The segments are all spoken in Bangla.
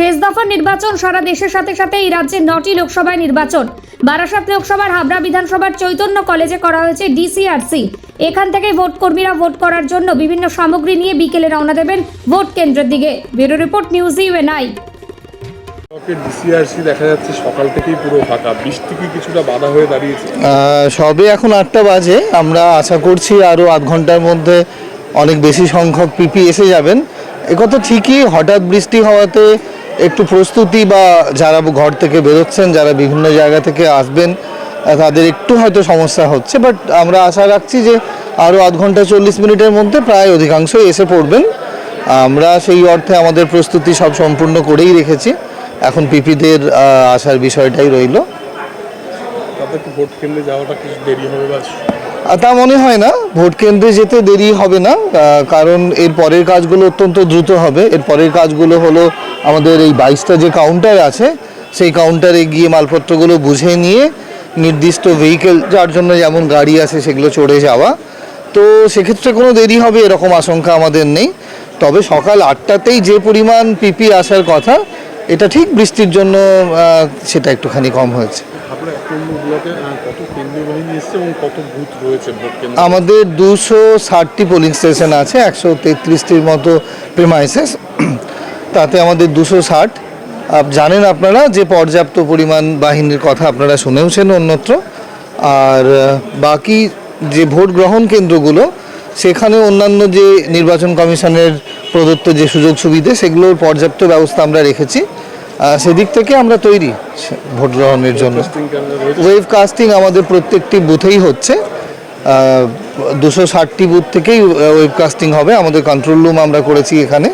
শেষ দফার নির্বাচন সারা দেশের সাথে সাথে এই রাজ্যের নটি লোকসভায় নির্বাচন। বারাসাত লোকসভার হাবড়া বিধানসভার চৈতন্য কলেজে করা হয়েছে ডিসিআরসি। এখান থেকে ভোট কর্মীরা ভোট করার জন্য বিভিন্ন সামগ্রী নিয়ে বিকেলে রওনা দেবেন ভোট কেন্দ্রের দিকে। Bureau report news UNI DCRC দেখা যাচ্ছে সকাল থেকেই পুরো ফাঁকা। বৃষ্টি কি কিছুটা বাধা হয়ে দাঁড়িয়েছে? আহ, সবে এখন আটটা বাজে। আমরা আশা করছি আরও আধ ঘণ্টার মধ্যে অনেক বেশি সংখ্যক পিপি এসে যাবেন। একথা ঠিকই হঠাৎ বৃষ্টি হওয়াতে একটু প্রস্তুতি বা যারা ঘর থেকে বেরোচ্ছেন, যারা বিভিন্ন জায়গা থেকে আসবেন তাদের একটু হয়তো সমস্যা হচ্ছে বাট আমরা আশা রাখছি যে আরও আধ ঘণ্টা চল্লিশ মিনিটের মধ্যে প্রায় অধিকাংশই এসে পড়বেন। আমরা সেই অর্থে আমাদের প্রস্তুতি সব সম্পূর্ণ করেই রেখেছি। এখন পিপিদের আসার বিষয়টাই রইল। দেরি তা মনে হয় না, ভোট কেন্দ্রে যেতে দেরি হবে না কারণ এর পরের কাজগুলো অত্যন্ত দ্রুত হবে। এর পরের কাজগুলো হলো আমাদের এই বাইশটা যে কাউন্টার আছে, সেই কাউন্টারে গিয়ে মালপত্রগুলো বুঝে নিয়ে নির্দিষ্ট ভেহিকেল যার জন্য যেমন গাড়ি আছে সেগুলো চড়ে যাওয়া। তো সেক্ষেত্রে কোনো দেরি হবে, এরকম আশঙ্কা আমাদের নেই। তবে সকাল আটটাতেই যে পরিমাণ পিপি আসার কথা, এটা ঠিক বৃষ্টির জন্য সেটা একটুখানি কম হয়েছে। আমাদের দুশো ষাটটি পোলিং স্টেশন আছে, একশো তেত্রিশটির মতো প্রিমাইসেস তাতে আমাদের দুশো ষাট। জানেন আপনারা যে পর্যাপ্ত পরিমাণ বাহিনীর কথা আপনারা শুনেওছেন অন্যত্র। আর বাকি যে ভোট গ্রহণ কেন্দ্রগুলো, সেখানে অন্যান্য যে নির্বাচন কমিশনের প্রদত্ত যে সুযোগ সুবিধে, সেগুলোর পর্যাপ্ত ব্যবস্থা আমরা রেখেছি। সেদিক থেকে আমরা তৈরি ভোট গ্রহণের জন্য। ওয়েভ কাস্টিং আমাদের প্রত্যেকটি বুথেই হচ্ছে। দুশো ষাটটি বুথ থেকেই ওয়েব কাস্টিং হবে। আমাদের কন্ট্রোল রুম আমরা করেছি এখানে।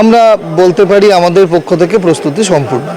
আমরা বলতে পারি আমাদের পক্ষ থেকে প্রস্তুতি সম্পূর্ণ।